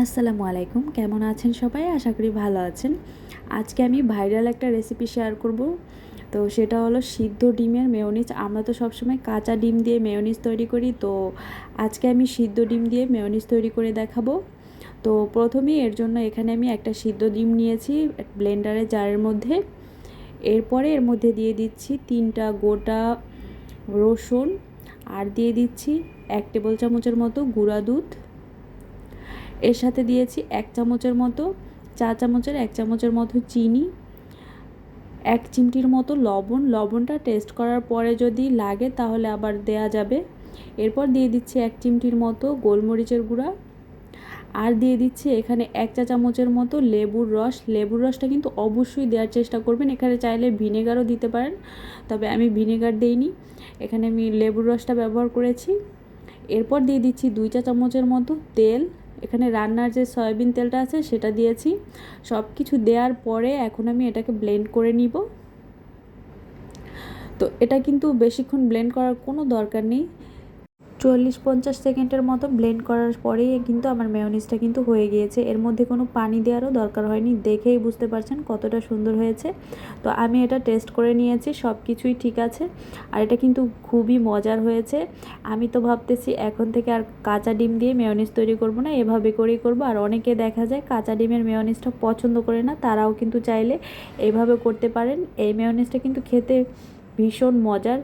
আসসালামু আলাইকুম। কেমন আছেন সবাই? আশা করি ভালো আছেন। আজকে আমি ভাইরাল একটা রেসিপি শেয়ার করব। তো সেটা হলো সিদ্ধ ডিমের মেয়নিজ আমরা তো সবসময় কাঁচা ডিম দিয়ে মেয়নিজ তৈরি করি। তো আজকে আমি সিদ্ধ ডিম দিয়ে মেয়নিজ তৈরি করে দেখাবো। তো প্রথমেই এর জন্য এখানে আমি একটা সিদ্ধ ডিম নিয়েছি ব্লেন্ডারে জারের মধ্যে। এরপরে এর মধ্যে দিয়ে দিচ্ছি তিনটা গোটা রসুন। আর দিয়ে দিচ্ছি এক টেবিল চামচের মতো গুঁড়া দুধ। এর সাথে দিয়েছি এক চামচের মতো, চা চামচের এক চামচের মতো চিনি, এক চিমটির মতো লবণ। লবণটা টেস্ট করার পরে যদি লাগে তাহলে আবার দেয়া যাবে। এরপর দিয়ে দিচ্ছি এক চিমটির মতো গোলমরিচের গুঁড়া। আর দিয়ে দিচ্ছি এখানে এক চা চামচের মতো লেবুর রস। লেবুর রসটা কিন্তু অবশ্যই দেওয়ার চেষ্টা করবেন। এখানে চাইলে ভিনেগারও দিতে পারেন, তবে আমি ভিনেগার দেইনি। এখানে আমি লেবুর রসটা ব্যবহার করেছি। এরপর দিয়ে দিচ্ছি দুই চা চামচের মতো তেল। এখানে রান্নার যে সয়াবিন তেলটা আছে সেটা দিয়েছি। সব কিছু দেওয়ার পরে এখন আমি এটাকে ব্লেন্ড করে নিব। তো এটা কিন্তু বেশিক্ষণ ব্লেন্ড করার কোনো দরকার নেই। চল্লিশ পঞ্চাশ সেকেন্ডের মতো ব্লেন্ড করার পরেই কিন্তু আমার মেয়নিজটা কিন্তু হয়ে গিয়েছে। এর মধ্যে কোনো পানি দেওয়ারও দরকার হয়নি, দেখেই বুঝতে পারছেন কতটা সুন্দর হয়েছে। তো আমি এটা টেস্ট করে নিয়েছি সব কিছুই ঠিক আছে। আর এটা কিন্তু খুবই মজার হয়েছে। আমি তো ভাবতেছি এখন থেকে আর কাঁচা ডিম দিয়ে মেয়নিজ তৈরি করব না, এভাবে করেই করব। আর অনেকে দেখা যায় কাঁচা ডিমের মেয়নিজটা পছন্দ করে না, তারাও কিন্তু চাইলে এইভাবে করতে পারেন। এই মেয়নিজটা কিন্তু খেতে ভীষণ মজার।